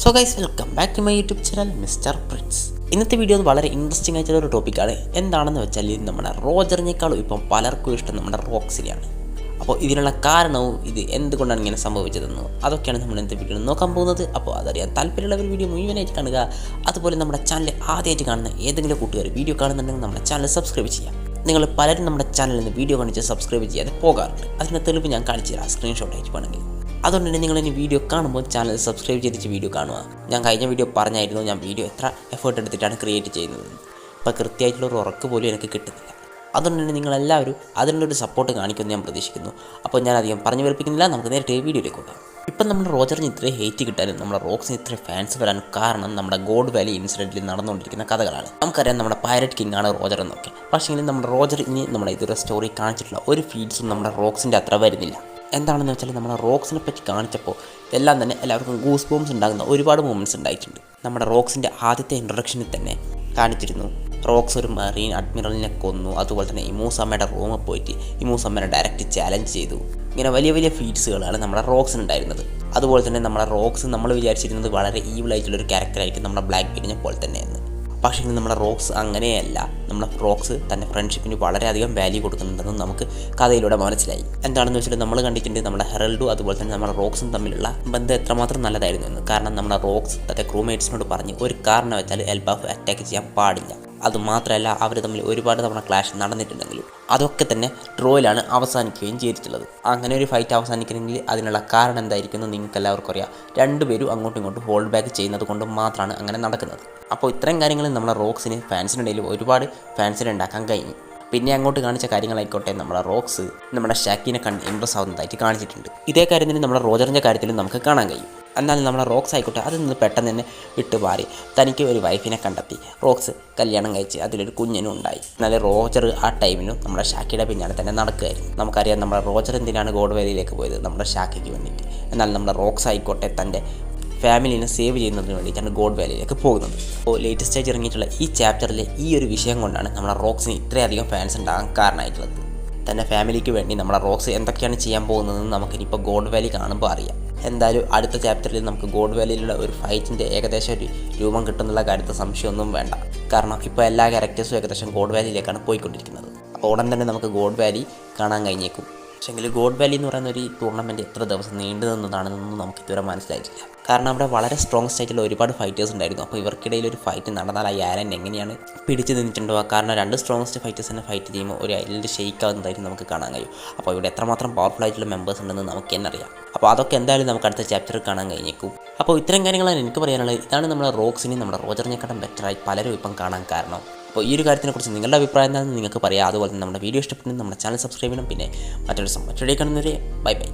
So guys welcome back to my YouTube channel mister prince ഇന്നത്തെ video വളരെ interesting ആയിട്ടുള്ള ഒരു ടോപ്പിക്കാണ് എന്താണെന്ന് വെച്ചാൽ ഇത് നമ്മുടെ റോജറിനേക്കാളും ഇപ്പം പലർക്കും ഇഷ്ടം നമ്മുടെ റോക്സിനെയാണ്. അപ്പോൾ ഇതിനുള്ള കാരണവും ഇത് എന്തുകൊണ്ടാണ് ഇങ്ങനെ സംഭവിച്ചതെന്ന് അതൊക്കെയാണ് നമ്മൾ ഇന്നത്തെ വീഡിയോ നോക്കാൻ പോകുന്നത്. അപ്പോൾ അതറിയാൻ താല്പര്യമുള്ളവർ വീഡിയോ മുഴുവനായിട്ട് കാണുക. അതുപോലെ നമ്മുടെ ചാനൽ ആദ്യമായിട്ട് കാണുന്ന ഏതെങ്കിലും കൂട്ടുകാർ വീഡിയോ കാണുന്നുണ്ടെങ്കിൽ നമ്മുടെ ചാനൽ സബ്സ്ക്രൈബ് ചെയ്യാം നിങ്ങൾ പലരും നമ്മുടെ ചാനലിൽ നിന്ന് വീഡിയോ കാണിച്ച് സബ്സ്ക്രൈബ് ചെയ്യാതെ പോകാറുണ്ട്. അതിന്റെ തെളിവ് ഞാൻ കാണിച്ചു തരാം. സ്ക്രീൻഷോട്ട് അയച്ചു വേണമെങ്കിൽ. അതുകൊണ്ട് തന്നെ നിങ്ങൾ ഇനി വീഡിയോ കാണുമ്പോൾ ചാനൽ സബ്സ്ക്രൈബ് ചെയ്തിട്ട് വീഡിയോ കാണുക. ഞാൻ കഴിഞ്ഞ വീഡിയോ പറഞ്ഞായിരുന്നു ഞാൻ വീഡിയോ എത്ര എഫേർട്ട് എടുത്തിട്ടാണ് ക്രിയേറ്റ് ചെയ്യുന്നത്. അപ്പോൾ കൃത്യമായിട്ടുള്ള ഒരു ഉറക്ക് പോലും എനിക്ക് കിട്ടുന്നില്ല. അതുകൊണ്ട് തന്നെ നിങ്ങളെല്ലാവരും അതിനുള്ളൊരു സപ്പോർട്ട് കാണിക്കുമെന്ന് ഞാൻ പ്രതീക്ഷിക്കുന്നു. അപ്പോൾ ഞാൻ അധികം പറഞ്ഞു വെറുപ്പിക്കുന്നില്ല നമുക്ക് നേരിട്ട് വീഡിയോയിലേക്ക് പോകാം. ഇപ്പം നമ്മൾ റോജറിന് ഇത്രയും ഹേറ്റ് കിട്ടാനും നമ്മുടെ റോക്സിന് ഇത്രയും ഫാൻസ് വരാനും കാരണം നമ്മുടെ ഗോഡ് വാലി ഇൻസിഡന്റിൽ നടന്നുകൊണ്ടിരിക്കുന്ന കഥകളാണ്. നമുക്കറിയാം നമ്മുടെ പൈരറ്റ് കിങ് ആണ് റോജർ എന്നൊക്കെ. പക്ഷേ നമ്മുടെ റോജർ ഇനി നമ്മുടെ ഇതൊരു സ്റ്റോറി കാണിച്ചിട്ടുള്ള ഒരു ഫീഡ്സും നമ്മുടെ റോക്സിന്റെ അത്ര വരുന്നില്ല. എന്താണെന്ന് വെച്ചാൽ നമ്മുടെ റോക്സിനെ പറ്റി കാണിച്ചപ്പോൾ എല്ലാം തന്നെ എല്ലാവർക്കും ഗൂസ് ബോംസ് ഉണ്ടാകുന്ന ഒരുപാട് മൂമെന്റ്സ് ഉണ്ടായിട്ടുണ്ട്. നമ്മുടെ റോക്സിന്റെ ആദ്യത്തെ ഇൻട്രൊഡക്ഷനിൽ തന്നെ കാണിച്ചിരുന്നു. റോക്സ് ഒരു മറീൻ അഡ്മിറലിനെ കൊന്നു. അതുപോലെ തന്നെ ഇമൂസമ്മയുടെ റൂമിൽ പോയിട്ട് ഇമൂസമ്മനെ ഡയറക്റ്റ് ചാലഞ്ച് ചെയ്തു. ഇങ്ങനെ വലിയ വലിയ ഫീറ്റ്സുകളാണ് നമ്മുടെ റോക്സിന് ഉണ്ടായിരുന്നത്. അതുപോലെ തന്നെ നമ്മുടെ റോക്സ് നമ്മൾ വിചാരിച്ചിരുന്നത് വളരെ ഈവിൾ ആയിട്ടുള്ള ഒരു ക്യാരക്ടറായിരിക്കും നമ്മുടെ ബ്ലാക്ക് ബീഡിനെ പോലെ തന്നെയെന്ന് പക്ഷേ നമ്മുടെ റോക്സ് അങ്ങനെയല്ല. നമ്മുടെ റോക്സ് തന്റെ ഫ്രണ്ട്ഷിപ്പിന് വളരെയധികം വാല്യൂ കൊടുക്കുന്നുണ്ടെന്ന് നമുക്ക് കഥയിലൂടെ മനസ്സിലായി. എന്താണെന്ന് വെച്ചാൽ നമ്മൾ കണ്ടിട്ടുണ്ട് നമ്മുടെ ഹെറൽഡും അതുപോലെ തന്നെ നമ്മുടെ റോക്സും തമ്മിലുള്ള ബന്ധം എത്രമാത്രം നല്ലതായിരുന്നു എന്ന്. കാരണം നമ്മുടെ റോക്സ് തന്റെ ക്രൂമേറ്റ്സിനോട് പറഞ്ഞ് ഒരു കാരണവച്ചാൽ എൽബാഫ് അറ്റാക്ക് ചെയ്യാൻ പാടില്ല. അതുമാത്രമല്ല അവർ തമ്മിൽ ഒരുപാട് തവണ ക്ലാഷ് നടന്നിട്ടുണ്ടെങ്കിലും അതൊക്കെ തന്നെ ഡ്രോയിലാണ് അവസാനിക്കുകയും ചെയ്തിട്ടുള്ളത്. അങ്ങനെ ഒരു ഫൈറ്റ് അവസാനിക്കണമെങ്കിൽ അതിനുള്ള കാരണം എന്തായിരിക്കും എന്ന് നിങ്ങൾക്ക് എല്ലാവർക്കും അറിയാം രണ്ടുപേരും അങ്ങോട്ടും ഇങ്ങോട്ടും ഹോൾഡ് ബാക്ക് ചെയ്യുന്നത് കൊണ്ട് മാത്രമാണ് അങ്ങനെ നടക്കുന്നത്. അപ്പോൾ ഇത്രയും കാര്യങ്ങൾ നമ്മുടെ റോക്സിന് ഫാൻസിനിടയിൽ ഒരുപാട് ഫാൻസിനെ ഉണ്ടാക്കാൻ കഴിഞ്ഞു. പിന്നെ അങ്ങോട്ട് കാണിച്ച കാര്യങ്ങളായിക്കോട്ടെ നമ്മുടെ റോക്സ് നമ്മുടെ ഷാക്കിനെ കണ്ട് ഇമ്പ്രസ് ആവുന്നതായിട്ട് കാണിച്ചിട്ടുണ്ട്. ഇതേ കാര്യം തന്നെ നമ്മുടെ റോജറിന്റെ കാര്യത്തിലും നമുക്ക് കാണാൻ കഴിയും. എന്നാൽ നമ്മുടെ റോക്സ് ആയിക്കോട്ടെ അതിൽ നിന്ന് പെട്ടെന്ന് തന്നെ വിട്ടുമാറി തനിക്ക് ഒരു വൈഫിനെ കണ്ടെത്തി. റോക്സ് കല്യാണം കഴിച്ച് അതിലൊരു കുഞ്ഞിനും ഉണ്ടായി. എന്നാൽ റോജർ ആ ടൈമിനും നമ്മുടെ ഷാക്കിയുടെ പിന്നാലെ തന്നെ നടക്കുകയായിരുന്നു. നമുക്കറിയാം നമ്മുടെ റോജർ എന്തിനാണ് ഗോഡ് വാലിയിലേക്ക് പോയത്? നമ്മുടെ ഷാക്കിക്ക് വേണ്ടിയിട്ട്. എന്നാൽ നമ്മുടെ റോക്സ് ആയിക്കോട്ടെ തന്റെ ഫാമിലിനെ സേവ് ചെയ്യുന്നതിന് വേണ്ടിയിട്ടാണ് ഗോഡ് വാലിയിലേക്ക് പോകുന്നത്. അപ്പോൾ ലേറ്റസ്റ്റ് ആയിട്ട് ഇറങ്ങിയിട്ടുള്ള ഈ ചാപ്റ്ററിലെ ഈ ഒരു വിഷയം കൊണ്ടാണ് നമ്മുടെ റോക്സിന് ഇത്രയധികം ഫാൻസ് ഉണ്ടാകാൻ കാരണമായിട്ടുള്ളത്. തന്റെ ഫാമിലിക്ക് വേണ്ടി നമ്മുടെ റോക്സ് എന്തൊക്കെയാണ് ചെയ്യാൻ പോകുന്നതെന്ന് നമുക്കിനിപ്പോൾ ഗോഡ് വാലി കാണുമ്പോൾ അറിയാം. എന്തായാലും അടുത്ത ചാപ്റ്ററിൽ നമുക്ക് ഗോഡ് വാലിയിലുള്ള ഒരു ഫൈറ്റിന്റെ ഏകദേശം ഒരു രൂപം കിട്ടുന്നുള്ള കാര്യത്തിൽ സംശയമൊന്നും വേണ്ട. കാരണം ഇപ്പോൾ എല്ലാ ക്യാരക്ടേഴ്സും ഏകദേശം ഗോഡ് വാലിയിലേക്കാണ് പോയിക്കൊണ്ടിരിക്കുന്നത്. അപ്പോൾ ഉടൻ തന്നെ നമുക്ക് ഗോഡ് വാലി കാണാൻ കഴിഞ്ഞേക്കും. പക്ഷേങ്കിൽ ഗോഡ് വാലി എന്ന് പറയുന്ന ഒരു ടൂർണമെന്റ് എത്ര ദിവസം നീണ്ടു നിന്നതാണെന്നൊന്നും നമുക്ക് ഇതുവരെ മനസ്സിലായിട്ടില്ല. കാരണം അവിടെ വളരെ സ്ട്രോങ് ആയിട്ടുള്ള ഒരുപാട് ഫൈറ്റേഴ്സ് ഉണ്ടായിരുന്നു. അപ്പോൾ ഇവർക്കിടയിൽ ഒരു ഫൈറ്റ് നടന്നാൽ ആ ആരൻ എങ്ങനെയാണ് പിടിച്ചു നിന്നിട്ടുണ്ടോ? കാരണം രണ്ട് സ്ട്രോങ്സ്റ്റ് ഫൈറ്റേഴ്സ് തന്നെ ഫൈറ്റ് ചെയ്യുമ്പോൾ ഒരു ഐലൻഡ് ഷെയ്ക്ക് ആവുന്നതായിട്ട് നമുക്ക് കാണാൻ കഴിയും. അപ്പോൾ ഇവിടെ എത്രമാത്രം പവർഫുൾ ആയിട്ടുള്ള മെമ്പേഴ്സ് ഉണ്ടെന്ന് നമുക്ക് തന്നെ അറിയാം. അപ്പോൾ അതൊക്കെ എന്തായാലും നമുക്ക് അടുത്ത ചാപ്റ്ററിൽ കാണാൻ കഴിഞ്ഞേക്കും. അപ്പോൾ ഇത്തരം കാര്യങ്ങളാണ് എനിക്ക് പറയാനുള്ളത്. ഇതാണ് നമ്മുടെ റോക്സിനെ നമ്മുടെ റോജറിനെക്കാട്ടും ബെറ്ററായി പലരും ഇപ്പം കാണാൻ കാരണം. അപ്പോൾ ഈ ഒരു കാര്യത്തിനെക്കുറിച്ച് നിങ്ങളുടെ അഭിപ്രായം എന്താണെന്ന് നിങ്ങൾക്ക് പറയാം. അതുപോലെ തന്നെ നമ്മുടെ വീഡിയോ ഇഷ്ടപ്പെട്ടെങ്കിൽ നമ്മുടെ ചാനൽ സബ്സ്ക്രൈബ് ചെയ്യണം. പിന്നെ മറ്റൊരു മറ്റൊരു കാണുന്നവരെ ബൈ ബൈ.